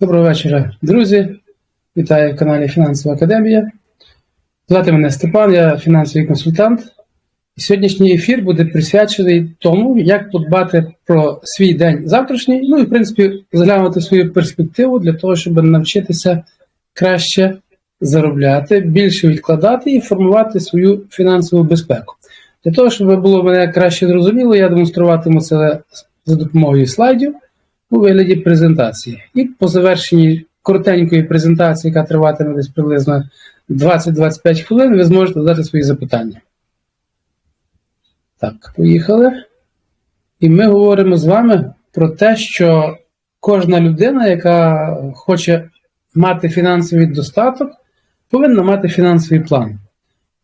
Доброго вечора, друзі. Вітаю в каналі Фінансова Академія. Звати мене Степан, я фінансовий консультант. Сьогоднішній ефір буде присвячений тому, як подбати про свій день завтрашній, ну і в принципі заглянути свою перспективу для того, щоб навчитися краще заробляти, більше відкладати і формувати свою фінансову безпеку. Для того, щоб було мене краще зрозуміло, я демонструватиму це за допомогою слайдів у вигляді презентації. І по завершенні коротенької презентації, яка триватиме десь приблизно 20-25 хвилин, ви зможете задати свої запитання. Так, поїхали. І ми говоримо з вами про те, що кожна людина, яка хоче мати фінансовий достаток, повинна мати фінансовий план.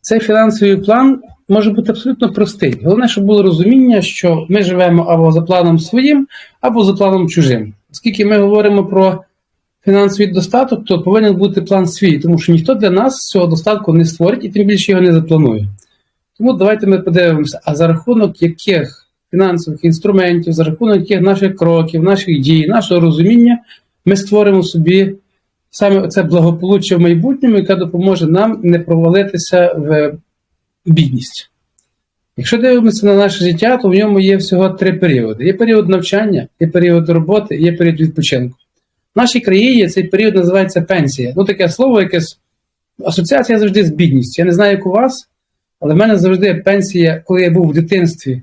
Цей фінансовий план може бути абсолютно простий. Головне, щоб було розуміння, що ми живемо або за планом своїм, або за планом чужим. Оскільки ми говоримо про фінансовий достаток, то повинен бути план свій, тому що ніхто для нас цього достатку не створить і тим більше його не запланує. Тому давайте ми подивимося, а за рахунок яких фінансових інструментів, за рахунок яких наших кроків, наших дій, нашого розуміння ми створимо собі саме це благополуччя в майбутньому, яке допоможе нам не провалитися в бідність. Якщо дивимося на наше життя, то в ньому є всього три періоди: є період навчання, є період роботи, є період відпочинку. В нашій країні цей період називається пенсія. Ну, таке слово, якесь асоціація завжди з бідністю. Я не знаю, як у вас, але в мене завжди пенсія, коли я був в дитинстві,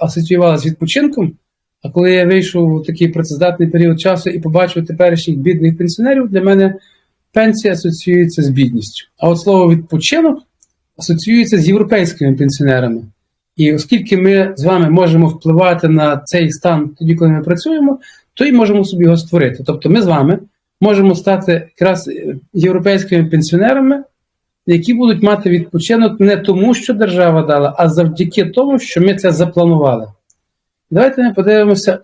асоціювалася з відпочинком. А коли я вийшов у такий працездатний період часу і побачив теперішніх бідних пенсіонерів, для мене пенсія асоціюється з бідністю. А от слово відпочинок асоціюється з європейськими пенсіонерами. І оскільки ми з вами можемо впливати на цей стан тоді, коли ми працюємо, то і можемо собі його створити. Тобто ми з вами можемо стати якраз європейськими пенсіонерами, які будуть мати відпочинок не тому, що держава дала, а завдяки тому, що ми це запланували. Давайте ми подивимося,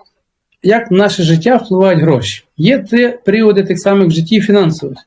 як в наше життя впливають гроші. Є три періоди тих самих в житті фінансових.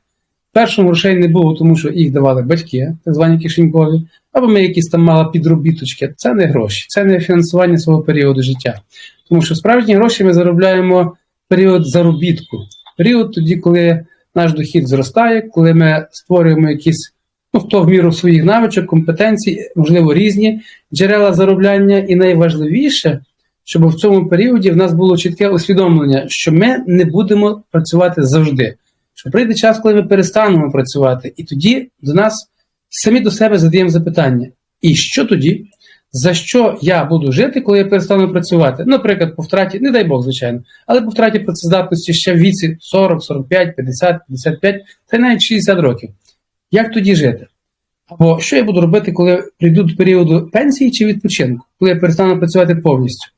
Першому грошей не було, тому що їх давали батьки, так звані кишенькові, або ми якісь там мали підробіточки. Це не гроші, це не фінансування свого періоду життя. Тому що справжні гроші ми заробляємо період заробітку, період тоді, коли наш дохід зростає, коли ми створюємо якісь, ну хто в міру своїх навичок, компетенцій, можливо, різні джерела заробляння. І найважливіше, щоб в цьому періоді в нас було чітке усвідомлення, що ми не будемо працювати завжди що прийде час, коли ми перестанемо працювати, і тоді до нас самі до себе задаємо запитання: і що тоді? За що я буду жити, коли я перестану працювати? Наприклад, по втраті, не дай Бог, звичайно, але по втраті працездатності ще в віці 40, 45, 50, 55 та навіть 60 років. Як тоді жити? Або що я буду робити, коли прийду до періоду пенсії чи відпочинку, коли я перестану працювати повністю?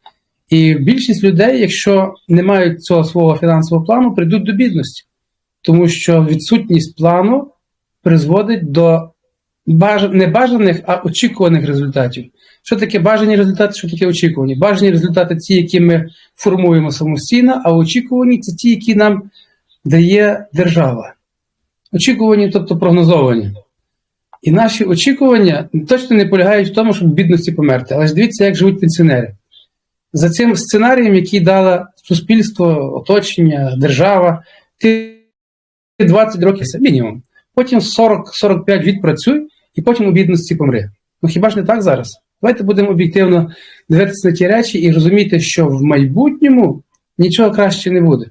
І більшість людей, якщо не мають цього свого фінансового плану, прийдуть до бідності тому що відсутність плану призводить до не бажаних, а очікуваних результатів. Що таке бажані результати, що таке очікувані? Бажані результати ті, які ми формуємо самостійно, а очікувані це ті, які нам дає держава. Очікувані, тобто прогнозовані. І наші очікування точно не полягають в тому, щоб в бідності померти. Але ж дивіться, як живуть пенсіонери. За цим сценарієм, який дало суспільство, оточення, держава, ти 20 років це мінімум. Потім 40-45 відпрацюй, і потім у бідності помри. Ну хіба ж не так зараз? Давайте будемо об'єктивно дивитися на ті речі і розуміти, що в майбутньому нічого краще не буде.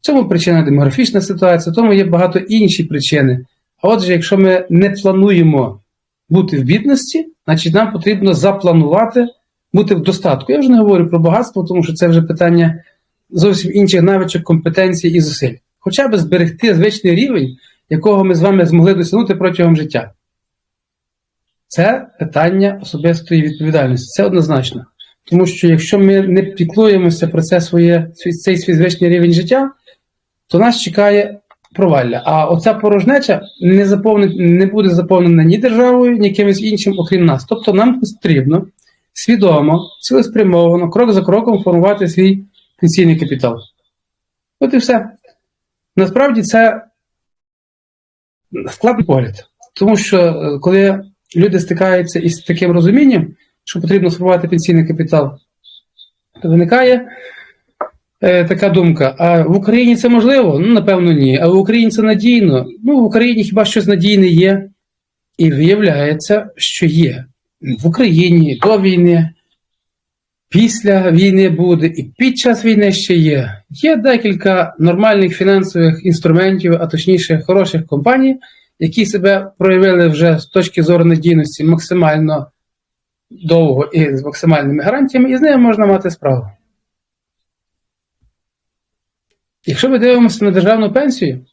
В цьому причина демографічна ситуація, в тому є багато інші причини. А отже, якщо ми не плануємо бути в бідності, значить нам потрібно запланувати бути в достатку. Я вже не говорю про багатство, тому що це вже питання зовсім інших навичок, компетенцій і зусиль хоча б зберегти звичний рівень, якого ми з вами змогли досягнути протягом життя. Це питання особистої відповідальності. Це однозначно. Тому що якщо ми не піклуємося про це своє, цей свій звичний рівень життя, то нас чекає провалля. А оця порожнеча не не буде заповнена ні державою, ні кимось іншим, окрім нас. Тобто нам потрібно свідомо, цілеспрямовано, крок за кроком формувати свій пенсійний капітал. От і все. Насправді це складний погляд, тому що е, коли люди стикаються із таким розумінням, що потрібно сформувати пенсійний капітал, то виникає е, така думка: а в Україні це можливо? Ну, напевно, ні. А в Україні це надійно. Ну, в Україні хіба щось надійне є. І виявляється, що є. В Україні до війни, після війни буде, і під час війни ще є. Є декілька нормальних фінансових інструментів, а точніше, хороших компаній, які себе проявили вже з точки зору надійності максимально довго і з максимальними гарантіями, і з ними можна мати справу. Якщо ми дивимося на державну пенсію,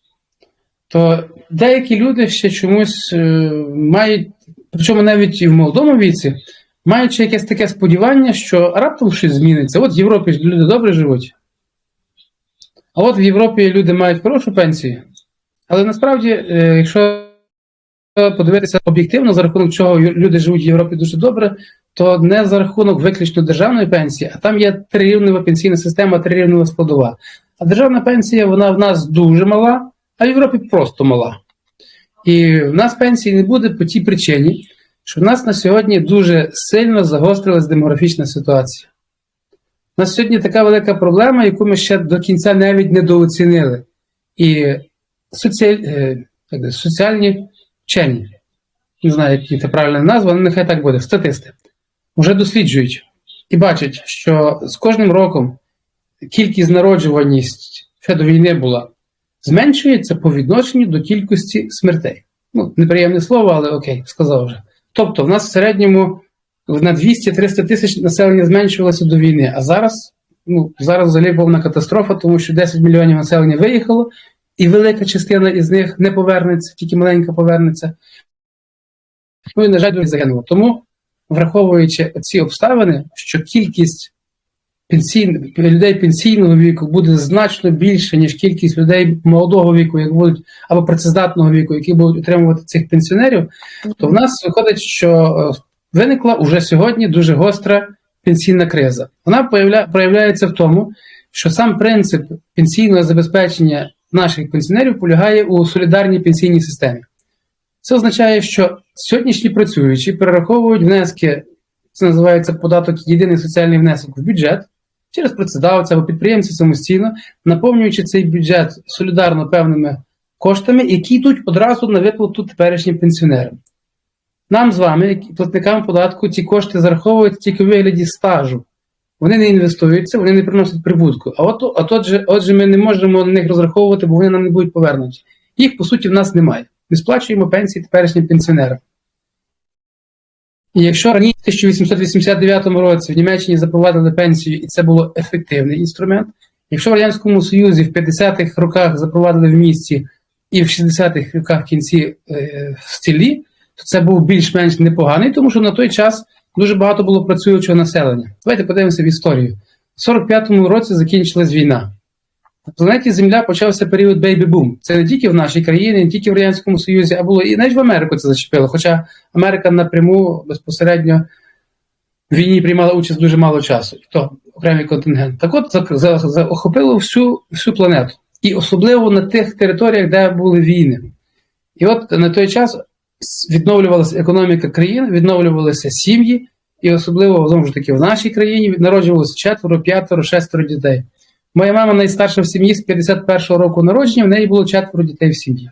то деякі люди ще чомусь е, мають, причому навіть і в молодому віці, маючи якесь таке сподівання, що раптом щось зміниться. От в Європі люди добре живуть. А от в Європі люди мають хорошу пенсію. Але насправді, е, якщо подивитися об'єктивно, за рахунок чого люди живуть в Європі дуже добре, то не за рахунок виключно державної пенсії, а там є трирівнева пенсійна система, трирівнева складова. А державна пенсія, вона в нас дуже мала, а в Європі просто мала. І в нас пенсії не буде по тій причині, що в нас на сьогодні дуже сильно загострилась демографічна ситуація. У нас сьогодні така велика проблема, яку ми ще до кінця навіть недооцінили. І соціаль... е, соціальні вчені, не знаю, які це правильна назва, але нехай так буде, статисти, вже досліджують і бачать, що з кожним роком кількість народжуваність ще до війни була, зменшується по відношенню до кількості смертей. Ну, неприємне слово, але окей, сказав вже. Тобто, в нас в середньому на 200-300 тисяч населення зменшувалося до війни, а зараз, ну, зараз взагалі повна катастрофа, тому що 10 мільйонів населення виїхало, і велика частина із них не повернеться, тільки маленька повернеться. Ну і, на жаль, загинуло. Тому, враховуючи ці обставини, що кількість людей пенсійного віку буде значно більше, ніж кількість людей молодого віку, як будуть, або працездатного віку, які будуть отримувати цих пенсіонерів, то в нас виходить, що е, виникла уже сьогодні дуже гостра пенсійна криза. Вона проявляється в тому, що сам принцип пенсійного забезпечення наших пенсіонерів полягає у солідарній пенсійній системі. Це означає, що сьогоднішні працюючі перераховують внески, це називається податок єдиний соціальний внесок в бюджет через працедавця або підприємця самостійно, наповнюючи цей бюджет солідарно певними коштами, які йдуть одразу на виплату теперішнім пенсіонерам. Нам з вами, як платникам податку, ці кошти зараховують тільки в вигляді стажу. Вони не інвестуються, вони не приносять прибутку. А от, от отже, отже, ми не можемо на них розраховувати, бо вони нам не будуть повернуті. Їх, по суті, в нас немає. Ми сплачуємо пенсії теперішнім пенсіонерам. Якщо раніше в 1889 році в Німеччині запровадили пенсію, і це було ефективний інструмент, якщо в Радянському Союзі в 50-х роках запровадили в місті і в 60-х роках кінці е, в селі, то це був більш-менш непоганий, тому що на той час дуже багато було працюючого населення. Давайте подивимося в історію. В 45-му році закінчилась війна. На планеті Земля почався період бейбі-бум. Це не тільки в нашій країні, не тільки в Радянському Союзі, а було і навіть в Америку це зачепило. Хоча Америка напряму безпосередньо в війні приймала участь дуже мало часу, то окремий контингент. Так от захопило всю, всю планету. І особливо на тих територіях, де були війни. І от на той час відновлювалася економіка країн, відновлювалися сім'ї, і особливо знову ж таки в нашій країні народжувалося четверо, п'ятеро, шестеро дітей. Моя мама найстарша в сім'ї з 51-го року народження, в неї було четверо дітей в сім'ї.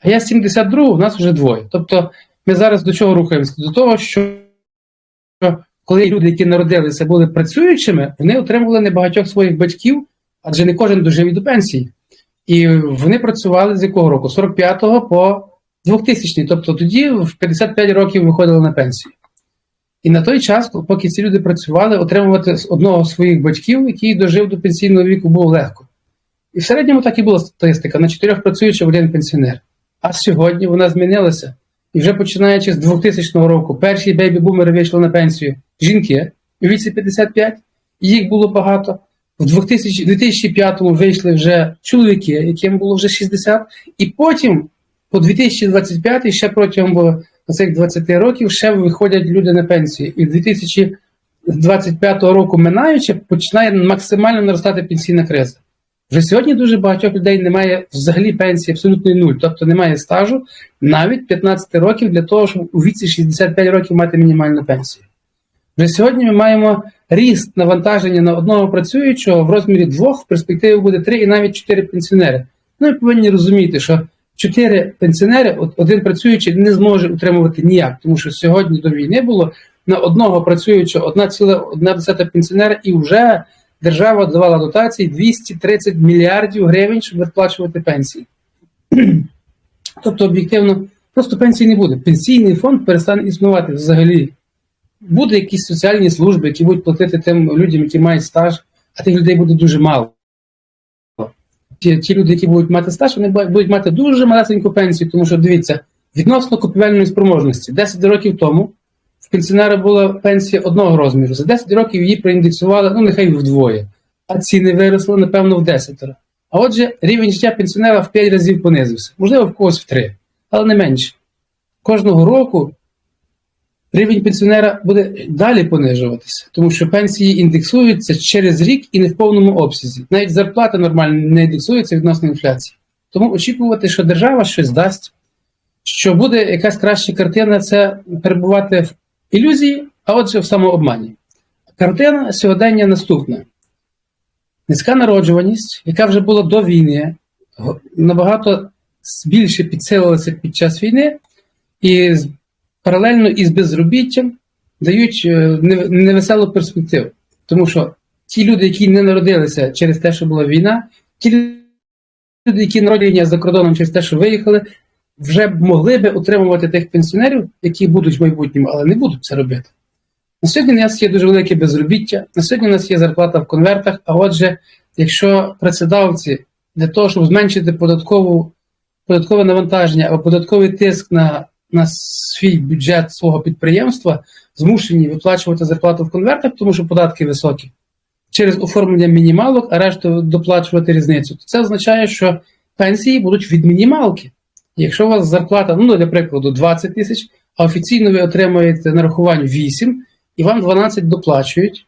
А я з 72-го, в нас вже двоє. Тобто ми зараз до чого рухаємося? До того, що коли люди, які народилися, були працюючими, вони отримували небагатьох своїх батьків, адже не кожен дожив і до пенсії. І вони працювали з якого року? 45-го по 2000 Тобто тоді в 55 років виходили на пенсію. І на той час, поки ці люди працювали, отримувати з одного з своїх батьків, який дожив до пенсійного віку, було легко. І в середньому так і була статистика: на чотирьох працюючих один пенсіонер. А сьогодні вона змінилася. І вже починаючи з 2000 року, перші бейбі-бумери вийшли на пенсію жінки у віці 55, і їх було багато. В 2005-му вийшли вже чоловіки, яким було вже 60, і потім, по 2025 ще протягом цих 20 років ще виходять люди на пенсію. І 2025 року, минаючи, починає максимально наростати пенсійна криза. Вже сьогодні дуже багатьох людей немає взагалі пенсії, абсолютно нуль, тобто немає стажу навіть 15 років для того, щоб у віці 65 років мати мінімальну пенсію. Вже сьогодні ми маємо ріст навантаження на одного працюючого в розмірі двох, в перспективі буде три і навіть чотири пенсіонери. Ну, ми повинні розуміти, що чотири пенсіонери, один працюючий не зможе утримувати ніяк, тому що сьогодні до війни було на одного працюючого одна ціла одна десята пенсіонера, і вже держава давала дотації 230 мільярдів гривень, щоб виплачувати пенсії. Тобто, об'єктивно, просто пенсії не буде. Пенсійний фонд перестане існувати взагалі. Буде якісь соціальні служби, які будуть платити тим людям, які мають стаж, а тих людей буде дуже мало. Ті, ті люди, які будуть мати стаж, вони будуть мати дуже малесеньку пенсію, тому що дивіться, відносно купівельної спроможності, 10 років тому в пенсіонера була пенсія одного розміру. За 10 років її проіндексували, ну нехай вдвоє, а ціни виросли, напевно, в 10. А отже, рівень життя пенсіонера в 5 разів понизився, можливо, в когось в 3, але не менше. Кожного року рівень пенсіонера буде далі понижуватися, тому що пенсії індексуються через рік і не в повному обсязі. Навіть зарплата нормально не індексується відносно інфляції. Тому очікувати, що держава щось дасть, що буде якась краща картина, це перебувати в ілюзії, а отже, в самообмані. Картина сьогодення наступна: низька народжуваність, яка вже була до війни, набагато більше підсилилася під час війни, і паралельно із безробіттям дають е, невеселу перспективу. Тому що ті люди, які не народилися через те, що була війна, ті люди, які народжені за кордоном через те, що виїхали, вже могли би утримувати тих пенсіонерів, які будуть в майбутньому, але не будуть це робити. На сьогодні у нас є дуже велике безробіття, на сьогодні у нас є зарплата в конвертах. А отже, якщо працедавці для того, щоб зменшити податкову, податкове навантаження або податковий тиск на на свій бюджет свого підприємства змушені виплачувати зарплату в конвертах, тому що податки високі, через оформлення мінімалок, а решту доплачувати різницю. То Це означає, що пенсії будуть від мінімалки. Якщо у вас зарплата, ну, для прикладу, 20 тисяч, а офіційно ви отримуєте нарахувань 8 і вам 12 доплачують,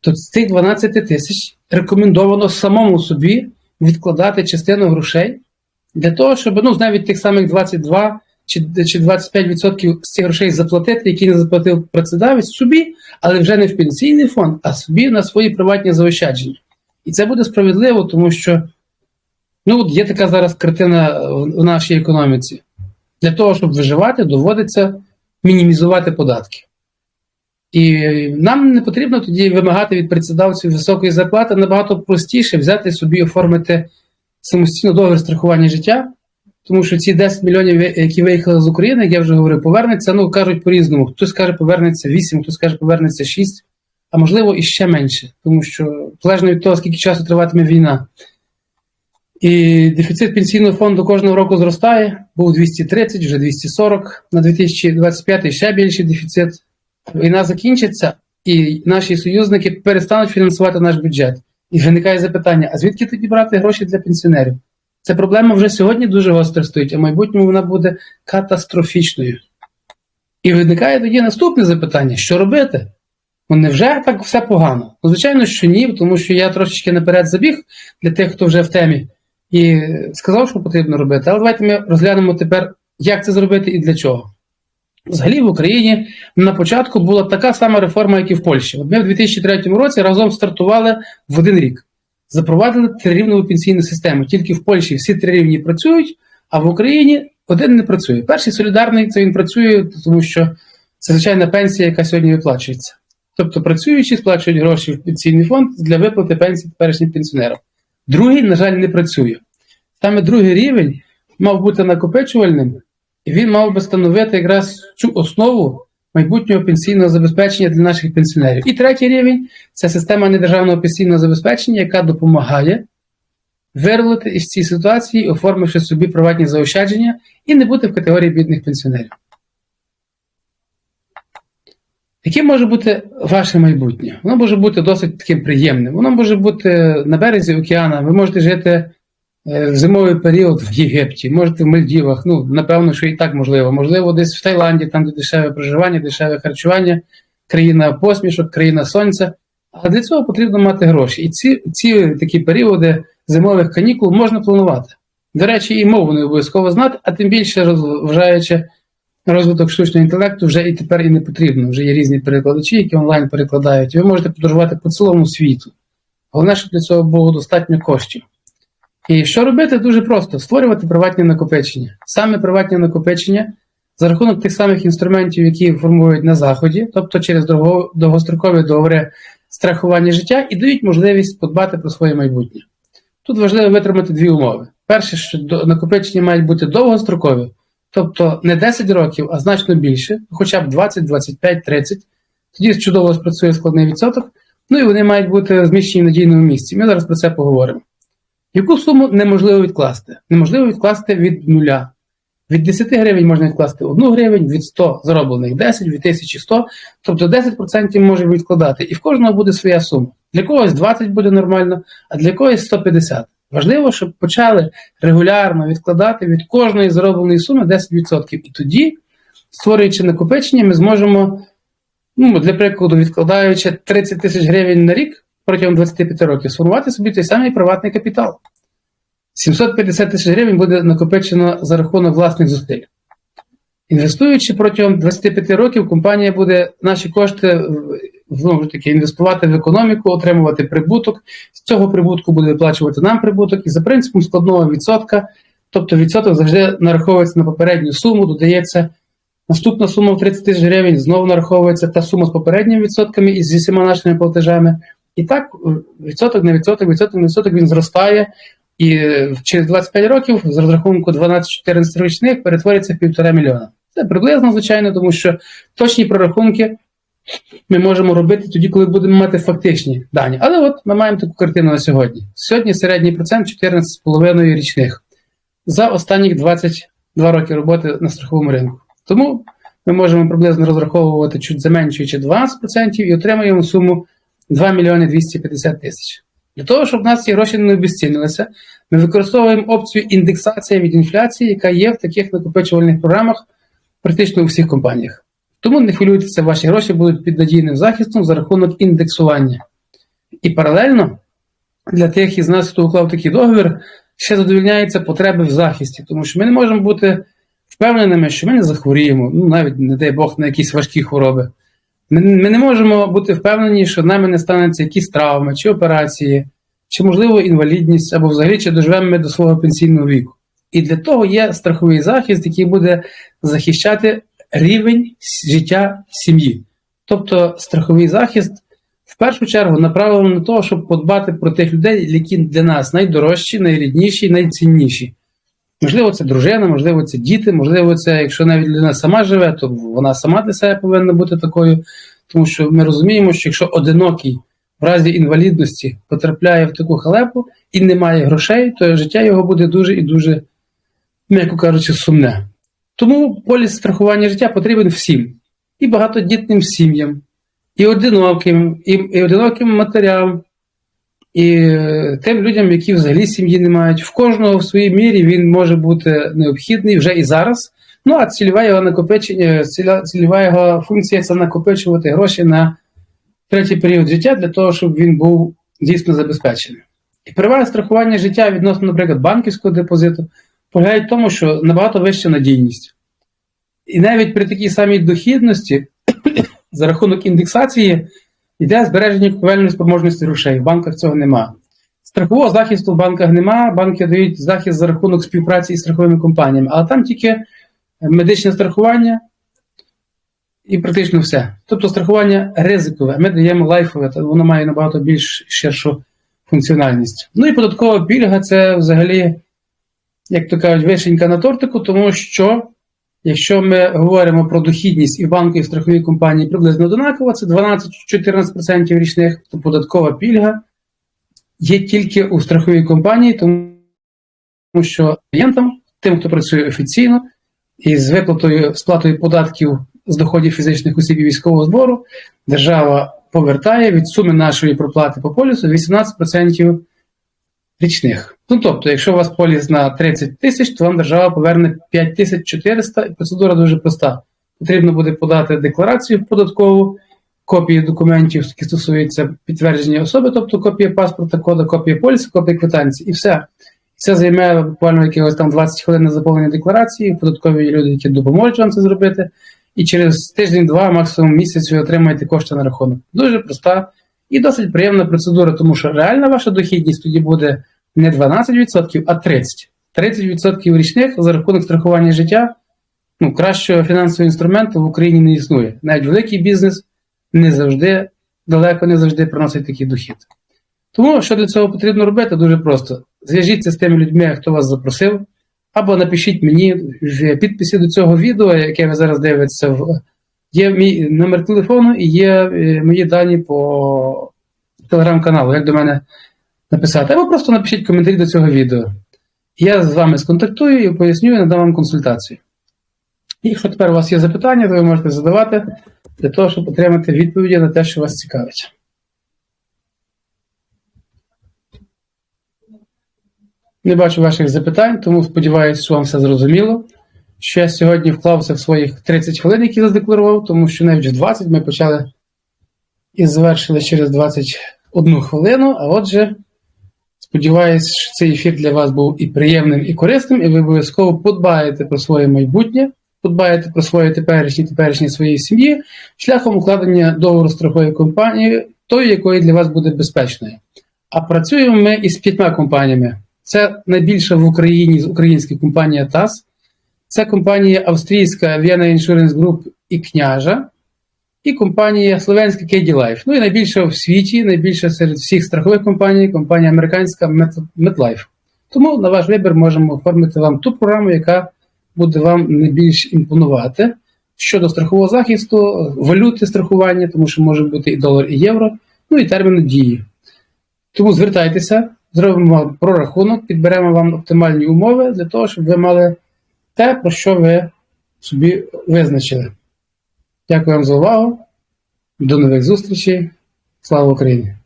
то з цих 12 тисяч рекомендовано самому собі відкладати частину грошей для того, щоб ну, навіть тих самих 22 чи чи 25% з цих грошей заплатити, які не заплатив працедавець собі, але вже не в пенсійний фонд, а собі на свої приватні заощадження. І це буде справедливо, тому що ну, от є така зараз картина в нашій економіці. Для того, щоб виживати, доводиться мінімізувати податки. І нам не потрібно тоді вимагати від працедавців високої зарплати, набагато простіше взяти собі оформити самостійно договір страхування життя. Тому що ці 10 мільйонів, які виїхали з України, як я вже говорив, повернеться, ну кажуть по-різному. Хтось каже, повернеться 8, хтось каже, повернеться 6, а можливо і ще менше, тому що залежно від того, скільки часу триватиме війна. І дефіцит пенсійного фонду кожного року зростає, був 230, вже 240, на 2025 ще більший дефіцит. Війна закінчиться, і наші союзники перестануть фінансувати наш бюджет. І виникає запитання: а звідки тоді брати гроші для пенсіонерів? Ця проблема вже сьогодні дуже гостро стоїть, а в майбутньому вона буде катастрофічною. І виникає тоді наступне запитання: що робити? Ну невже так все погано? Ну, звичайно, що ні, тому що я трошечки наперед забіг для тих, хто вже в темі, і сказав, що потрібно робити. Але давайте ми розглянемо тепер, як це зробити і для чого. Взагалі в Україні на початку була така сама реформа, як і в Польщі. От ми в 2003 році разом стартували в один рік запровадили трирівневу пенсійну систему. Тільки в Польщі всі три рівні працюють, а в Україні один не працює. Перший солідарний це він працює, тому що це звичайна пенсія, яка сьогодні виплачується. Тобто працюючі сплачують гроші в пенсійний фонд для виплати пенсії теперішнім пенсіонерам. Другий, на жаль, не працює. Саме другий рівень мав бути накопичувальним, і він мав би становити якраз цю основу майбутнього пенсійного забезпечення для наших пенсіонерів. І третій рівень це система недержавного пенсійного забезпечення, яка допомагає вирвати із цієї ситуації, оформивши собі приватні заощадження і не бути в категорії бідних пенсіонерів. Яким може бути ваше майбутнє? Воно може бути досить таким приємним. Воно може бути на березі океана, ви можете жити в зимовий період в Єгипті, можете в Мальдівах, ну, напевно, що і так можливо. Можливо, десь в Таїланді, там де дешеве проживання, дешеве харчування, країна посмішок, країна сонця. А для цього потрібно мати гроші. І ці ці такі періоди зимових канікул можна планувати. До речі, і мову не обов'язково знати, а тим більше розважаючи розвиток штучного інтелекту вже і тепер і не потрібно. Вже є різні перекладачі, які онлайн перекладають. Ви можете подорожувати по цілому світу. Головне, щоб для цього було достатньо коштів. І що робити дуже просто: створювати приватні накопичення. Саме приватні накопичення за рахунок тих самих інструментів, які формують на Заході, тобто через довгострокові договори страхування життя, і дають можливість подбати про своє майбутнє. Тут важливо витримати дві умови. Перше, що накопичення мають бути довгострокові, тобто не 10 років, а значно більше, хоча б 20, 25, 30. Тоді чудово спрацює складний відсоток. Ну і вони мають бути розміщені в надійному місці. Ми зараз про це поговоримо. Яку суму неможливо відкласти? Неможливо відкласти від нуля. Від 10 гривень можна відкласти 1 гривень, від 100 зароблених 10, від 1100, тобто 10% може відкладати. І в кожного буде своя сума. Для когось 20 буде нормально, а для когось 150. Важливо, щоб почали регулярно відкладати від кожної заробленої суми 10%. І тоді, створюючи накопичення, ми зможемо, ну, для прикладу, відкладаючи 30 тисяч гривень на рік протягом 25 років, сформувати собі той самий приватний капітал. 750 тисяч гривень буде накопичено за рахунок власних зусиль. Інвестуючи протягом 25 років, компанія буде наші кошти знову ж таки інвестувати в економіку, отримувати прибуток. З цього прибутку буде виплачувати нам прибуток, і за принципом складного відсотка, тобто відсоток завжди нараховується на попередню суму, додається наступна сума в 30 тисяч гривень, знову нараховується та сума з попередніми відсотками і зі всіма нашими платежами. І так е, відсоток на відсоток, відсоток на відсоток він зростає. І е, через 25 років з розрахунку 12-14 річних перетвориться в півтора мільйона. Це приблизно, звичайно, тому що точні прорахунки ми можемо робити тоді, коли будемо мати фактичні дані. Але от ми маємо таку картину на сьогодні. Сьогодні середній процент 14,5 річних за останні 22 роки роботи на страховому ринку. Тому ми можемо приблизно розраховувати чуть заменшуючи 12% і отримаємо суму 2 мільйони 250 тисяч. Для того, щоб в нас ці гроші не обезцінилися, ми використовуємо опцію індексація від інфляції, яка є в таких накопичувальних програмах практично у всіх компаніях. Тому не хвилюйтеся, ваші гроші будуть під надійним захистом за рахунок індексування. І паралельно для тих із нас, хто уклав такий договір, ще задовільняються потреби в захисті, тому що ми не можемо бути впевненими, що ми не захворіємо, ну навіть, не дай Бог, на якісь важкі хвороби. Ми, не можемо бути впевнені, що нами не станеться якісь травми чи операції, чи, можливо, інвалідність, або взагалі чи доживемо ми до свого пенсійного віку. І для того є страховий захист, який буде захищати рівень життя сім'ї. Тобто страховий захист в першу чергу направлений на те, щоб подбати про тих людей, які для нас найдорожчі, найрідніші, найцінніші. Можливо, це дружина, можливо, це діти, можливо, це, якщо навіть людина сама живе, то вона сама для себе повинна бути такою. Тому що ми розуміємо, що якщо одинокий в разі інвалідності потрапляє в таку халепу і не має грошей, то життя його буде дуже і дуже, м'яко кажучи, сумне. Тому поліс страхування життя потрібен всім, і багатодітним сім'ям, і одиноким, і, і одиноким матерям, і е, тим людям, які взагалі сім'ї не мають. В кожного в своїй мірі він може бути необхідний вже і зараз. Ну а цільова його накопичення, цільова його функція це накопичувати гроші на третій період життя для того, щоб він був дійсно забезпечений. І перевага страхування життя відносно, наприклад, банківського депозиту полягає в тому, що набагато вища надійність. І навіть при такій самій дохідності, за рахунок індексації, йде збереження купівельної спроможності грошей. В банках цього нема. Страхового захисту в банках нема, банки дають захист за рахунок співпраці із страховими компаніями, але там тільки медичне страхування і практично все. Тобто страхування ризикове. Ми даємо лайфове, воно має набагато більш ширшу функціональність. Ну і податкова пільга це взагалі, як то кажуть, вишенька на тортику, тому що якщо ми говоримо про дохідність і в банку, і в страховій компанії приблизно однаково, це 12-14% річних, то податкова пільга є тільки у страховій компанії, тому що клієнтам, тим, хто працює офіційно, і з виплатою сплатою податків з доходів фізичних осіб і військового збору, держава повертає від суми нашої проплати по полісу 18% річних. Ну тобто, якщо у вас поліс на 30 тисяч, то вам держава поверне 5400, і процедура дуже проста. Потрібно буде подати декларацію податкову, копії документів, які стосуються підтвердження особи, тобто копія паспорта, кода, копія полісу, копія квитанції, і все. Це займе буквально якихось там 20 хвилин на заповнення декларації, податкові люди, які допоможуть вам це зробити. І через тиждень-два, максимум місяць, ви отримаєте кошти на рахунок. Дуже проста і досить приємна процедура, тому що реальна ваша дохідність тоді буде не 12%, а 30%. 30% річних за рахунок страхування життя. Ну, кращого фінансового інструменту в Україні не існує. Навіть великий бізнес не завжди, далеко не завжди приносить такий дохід. Тому що для цього потрібно робити, дуже просто. Зв'яжіться з тими людьми, хто вас запросив, або напишіть мені в підписі до цього відео, яке ви зараз дивитеся. Є мій номер телефону і є е, мої дані по телеграм-каналу, як до мене написати. Або просто напишіть коментарі до цього відео. Я з вами сконтактую і поясню і надам вам консультацію. Якщо тепер у вас є запитання, то ви можете задавати для того, щоб отримати відповіді на те, що вас цікавить. Не бачу ваших запитань, тому сподіваюся, що вам все зрозуміло. Що я сьогодні вклався в своїх 30 хвилин, які задекларував, тому що навіть в 20 ми почали і завершили через 21 хвилину. А отже, сподіваюся, що цей ефір для вас був і приємним, і корисним, і ви обов'язково подбаєте про своє майбутнє, подбаєте про своє теперішнє теперішнє своєї сім'ї шляхом укладення договору страхової компанії, тої, якої для вас буде безпечною. А працюємо ми із п'ятьма компаніями. Це найбільша в Україні українська компанія ТАС. Це компанія австрійська Vienna Insurance Group і Княжа, і компанія словенська KD Life. Ну і найбільша в світі, найбільша серед всіх страхових компаній, компанія американська MetLife. Тому на ваш вибір можемо оформити вам ту програму, яка буде вам найбільш імпонувати щодо страхового захисту, валюти страхування, тому що може бути і долар, і євро, ну і терміну дії. Тому звертайтеся, зробимо вам прорахунок, підберемо вам оптимальні умови для того, щоб ви мали те, про що ви собі визначили. Дякую вам за увагу. До нових зустрічей. Слава Україні!